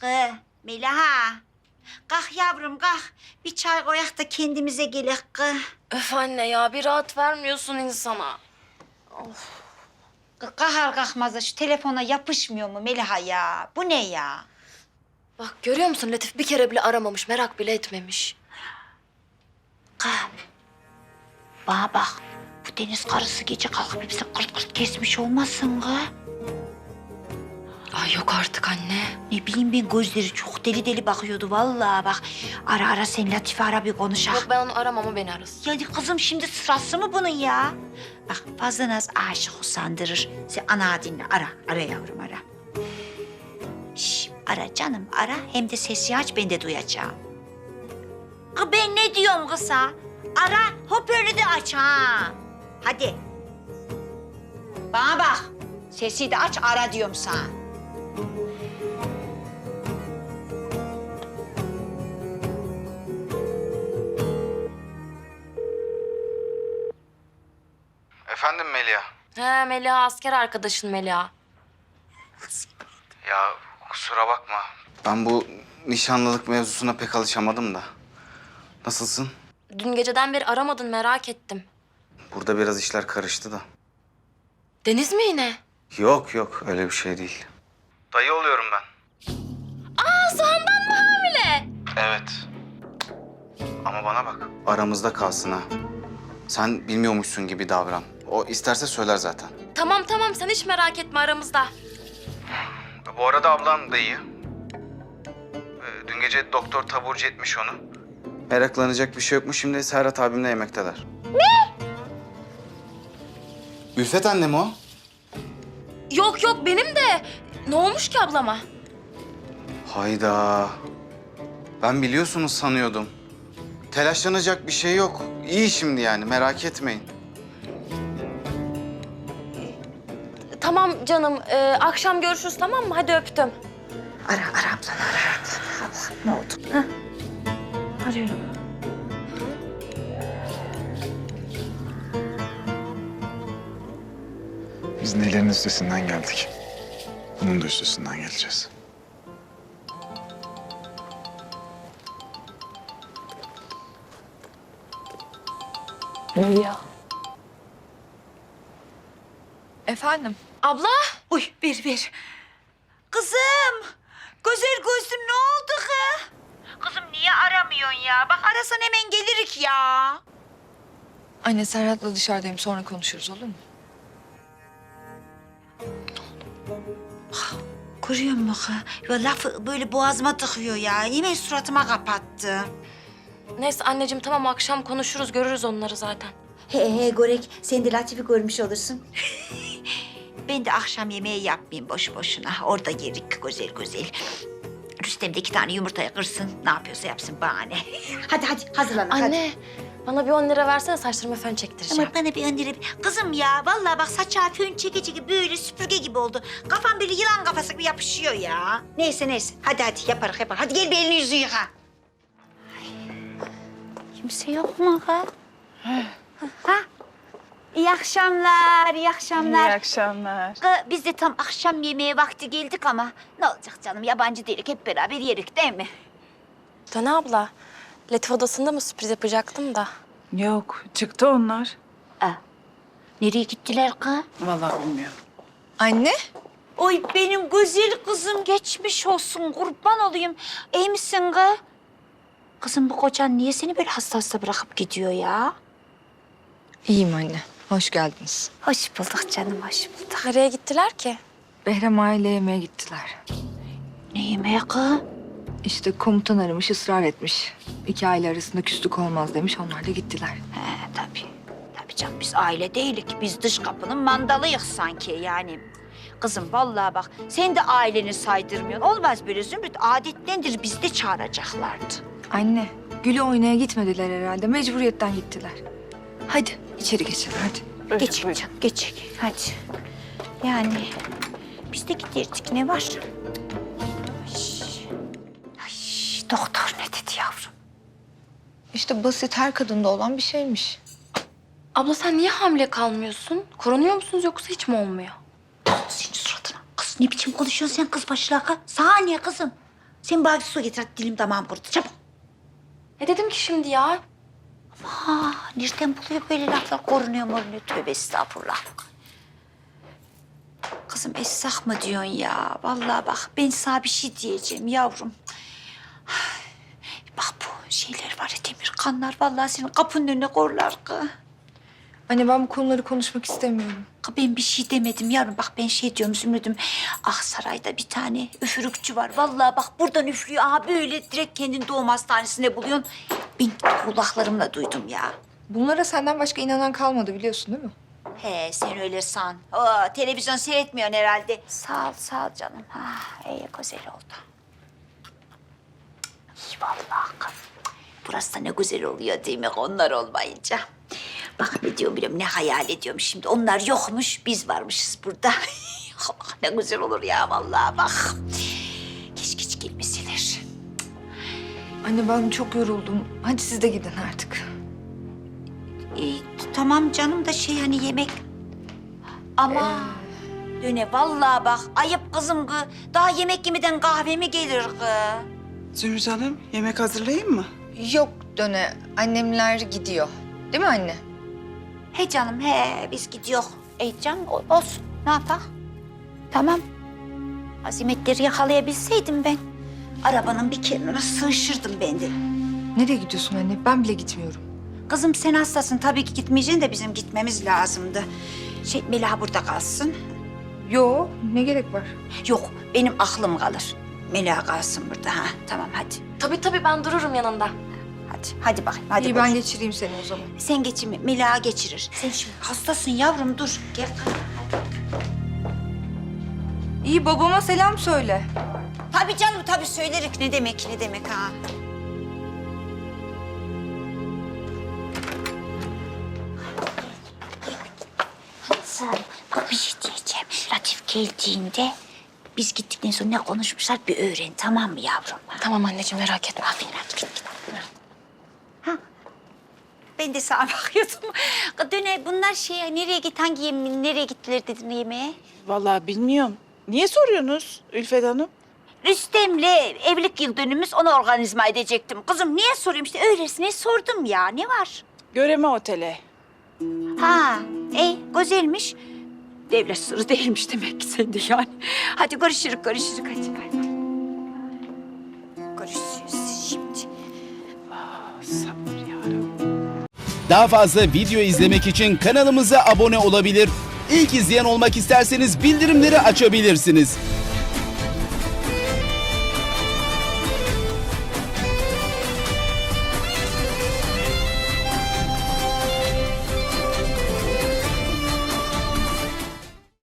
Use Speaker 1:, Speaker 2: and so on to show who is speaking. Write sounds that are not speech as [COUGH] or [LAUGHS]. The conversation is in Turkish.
Speaker 1: Kı, Melaha. Kalk yavrum kalk. Bir çay koyak da kendimize gelek kı.
Speaker 2: Öf anne ya bir rahat vermiyorsun insana.
Speaker 1: Kı, Kahar kalkmaz da şu telefona yapışmıyor mu Melaha ya? Bu ne ya?
Speaker 2: Bak görüyor musun Latif bir kere bile aramamış, merak bile etmemiş.
Speaker 1: Kı. Bana bak. Bu deniz karısı gece kalkıp bize kırt kırt kesmiş olmasın kı?
Speaker 2: Ay yok artık anne.
Speaker 1: Ne bileyim ben gözleri çok deli deli bakıyordu vallahi bak. Ara ara sen Latife ara bir konuşak.
Speaker 2: Yok ben onu aramam o beni arasın.
Speaker 1: Ya kızım şimdi sırası mı bunun ya? Bak fazla naz aşık usandırır. Sen ana dinle ara. Ara yavrum ara. Şş, ara canım ara. Hem de sesi aç ben de duyacağım. Kı ben ne diyorum kısa? Ara hoparlörü de aç ha. Hadi. Bana bak. Sesi de aç ara diyorum sana.
Speaker 3: Melia.
Speaker 2: He Melia asker arkadaşın Melia.
Speaker 3: Ya kusura bakma. Ben bu nişanlılık mevzusuna pek alışamadım da. Nasılsın?
Speaker 2: Dün geceden beri aramadın merak ettim.
Speaker 3: Burada biraz işler karıştı da.
Speaker 2: Deniz mi yine?
Speaker 3: Yok yok öyle bir şey değil. Dayı oluyorum ben.
Speaker 2: Aa Handan mı hamile?
Speaker 3: Evet. Ama bana bak aramızda kalsın ha. Sen bilmiyormuşsun gibi davran. O isterse söyler zaten.
Speaker 2: Tamam tamam sen hiç merak etme aramızda.
Speaker 3: Bu arada ablam da iyi. Ee, Dün gece doktor taburcu etmiş onu. Meraklanacak bir şey yokmuş. Şimdi Serhat abimle yemekteler. Ne? Ülfet annem o.
Speaker 2: Yok yok benim de. Ne olmuş ki ablama?
Speaker 3: Hayda. Ben biliyorsunuz sanıyordum. Telaşlanacak bir şey yok. İyi şimdi yani merak etmeyin.
Speaker 2: Tamam canım ee, akşam görüşürüz tamam mı? Hadi öptüm.
Speaker 1: Ara ara ablanı ara. Allah ne oldu? Ha? Arıyorum.
Speaker 4: Biz nelerin üstesinden geldik. Bunun da üstesinden geleceğiz.
Speaker 5: Efendim?
Speaker 2: Abla
Speaker 1: Uy bir bir. Kızım. Güzel gözlüm ne oldu kız? Kızım niye aramıyorsun ya? Bak arasan hemen gelirik ya.
Speaker 5: Anne Serhat'la dışarıdayım sonra konuşuruz olur mu?
Speaker 1: Görüyor musun kız? Ya lafı böyle boğazıma tıkıyor ya. Hemen suratıma kapattı.
Speaker 2: neyse anneciğim tamam akşam konuşuruz görürüz onları zaten.
Speaker 1: He he Gorek sen de Latif'i görmüş olursun. [LAUGHS] ben de akşam yemeği yapmayayım boş boşuna. Orada yerik güzel güzel. Rüstem de iki tane yumurtayı kırsın. Ne yapıyorsa yapsın bahane. [LAUGHS] hadi hadi hazırlan. hadi.
Speaker 2: Anne bana bir 10 lira versene saçlarıma fön çektireceğim.
Speaker 1: Ama bana bir öndere. Kızım ya vallahi bak saça fön çeke çeke böyle süpürge gibi oldu. Kafam böyle yılan kafası gibi yapışıyor ya. Neyse neyse hadi hadi yaparız yaparız. Hadi gel bir elini yüzünü yıka. Ay, Kimse yok mu ha? ha? İyi akşamlar, iyi akşamlar.
Speaker 6: İyi akşamlar.
Speaker 1: Kı, Biz de tam akşam yemeğe vakti geldik ama ne olacak canım yabancı değilik hep beraber yerik değil mi?
Speaker 2: Döne abla Latif odasında mı sürpriz yapacaktım da.
Speaker 6: Yok, çıktı onlar.
Speaker 1: Aa, nereye gittiler kız?
Speaker 6: Vallahi bilmiyorum.
Speaker 5: Anne?
Speaker 1: Oy benim güzel kızım geçmiş olsun kurban olayım. İyi misin kız? Kızım bu kocan niye seni böyle hasta hasta bırakıp gidiyor ya?
Speaker 5: İyiyim anne. Hoş geldiniz.
Speaker 1: Hoş bulduk canım hoş bulduk.
Speaker 2: Nereye gittiler ki?
Speaker 5: Behrem aile yemeğe gittiler.
Speaker 1: Ne yemeği kız?
Speaker 5: İşte komutan aramış, ısrar etmiş. İki aile arasında küslük olmaz demiş. Onlar da gittiler.
Speaker 1: He tabii. Tabii canım biz aile değilik. Biz dış kapının mandalıyız sanki yani. Kızım vallahi bak sen de aileni saydırmıyorsun. Olmaz böyle Zümrüt adettendir biz de çağıracaklardı.
Speaker 5: Anne, Gül'ü oynaya gitmediler herhalde. Mecburiyetten gittiler. Hadi içeri geçelim hadi.
Speaker 1: Geçin canım geçin hadi. Yani biz de giderdik ne var? Ay, ay, doktor ne dedi yavrum?
Speaker 5: İşte basit her kadında olan bir şeymiş.
Speaker 2: Abla sen niye hamile kalmıyorsun? Korunuyor musunuz yoksa hiç mi olmuyor?
Speaker 1: Senin suratına. Kız ne biçim konuşuyorsun sen kız başlığa? Saniye kızım. Sen bir su getir hadi dilim damağım kurudu çabuk.
Speaker 2: Ne dedim ki şimdi ya?
Speaker 1: Ha, nereden buluyor böyle laflar korunuyor morunuyor tövbe estağfurullah. Kızım essak mı diyorsun ya? Vallahi bak ben sana bir şey diyeceğim yavrum. Bak bu şeyler var ya demir kanlar vallahi senin kapının önüne korlar kı.
Speaker 5: Anne ben bu konuları konuşmak istemiyorum.
Speaker 1: Ben bir şey demedim yavrum. Bak ben şey diyorum Zümrüt'üm. Ah sarayda bir tane üfürükçü var. Vallahi bak buradan üflüyor. Aha böyle direkt kendini doğum hastanesine buluyorsun. Ben kulaklarımla duydum ya.
Speaker 5: Bunlara senden başka inanan kalmadı biliyorsun değil mi?
Speaker 1: He sen öyle san. Oo, televizyon seyretmiyorsun herhalde. Sağ ol sağ ol canım. Ha, iyi güzel oldu. İyi vallahi. Burası da ne güzel oluyor değil mi onlar olmayınca. Bak ne diyorum biliyorum ne hayal ediyorum şimdi. Onlar yokmuş biz varmışız burada. [LAUGHS] Oh, ne güzel olur ya vallahi bak.
Speaker 5: Anne ben çok yoruldum. Hadi siz de gidin artık.
Speaker 1: İyi, tamam canım da şey hani yemek... Ama döne vallahi bak ayıp kızım kı. Daha yemek yemeden kahve mi gelir kı?
Speaker 7: Zümrüt Hanım, yemek hazırlayayım mı?
Speaker 5: Yok döne. Annemler gidiyor. Değil mi anne?
Speaker 1: He canım he biz gidiyor. E canım o- olsun ne yapak? Tamam. Azimetleri yakalayabilseydim ben. Arabanın bir kenarına sığışırdım ben de.
Speaker 5: Nereye gidiyorsun anne? Ben bile gitmiyorum.
Speaker 1: Kızım sen hastasın tabii ki gitmeyeceksin de bizim gitmemiz lazımdı. Şey Mela burada kalsın.
Speaker 5: Yo ne gerek var?
Speaker 1: Yok benim aklım kalır. Mela kalsın burada ha. Tamam hadi.
Speaker 2: Tabii tabii ben dururum yanında.
Speaker 1: Hadi hadi bakayım hadi.
Speaker 5: İyi
Speaker 1: koş.
Speaker 5: ben geçireyim seni o zaman.
Speaker 1: Sen geçirme Mela geçirir. Sen şimdi hastasın yavrum dur. Gel.
Speaker 5: İyi babama selam söyle.
Speaker 1: Tabii canım tabii söylerik. Ne demek ne demek ha. Sen bak bir şey diyeceğim. Latif geldiğinde biz gittikten sonra ne konuşmuşlar bir öğren tamam mı yavrum?
Speaker 2: Tamam anneciğim merak etme.
Speaker 1: Aferin hadi git git. Ha. Ben de sana [LAUGHS] bakıyordum. Döne bunlar şey nereye git hangi yemin nereye gittiler dedin yemeğe?
Speaker 6: Vallahi bilmiyorum. Niye soruyorsunuz Ülfet Hanım?
Speaker 1: Rüstem'le evlilik yıl dönümümüz onu organizma edecektim. Kızım niye sorayım işte öylesine sordum ya ne var?
Speaker 6: Göreme otele.
Speaker 1: Ha, ey güzelmiş. Devlet sırrı değilmiş demek ki sende yani. Hadi görüşürük, görüşürük hadi. hadi. Görüşürüz şimdi.
Speaker 6: Sabır yarabbim.
Speaker 8: Daha fazla video izlemek için kanalımıza abone olabilir. İlk izleyen olmak isterseniz bildirimleri açabilirsiniz.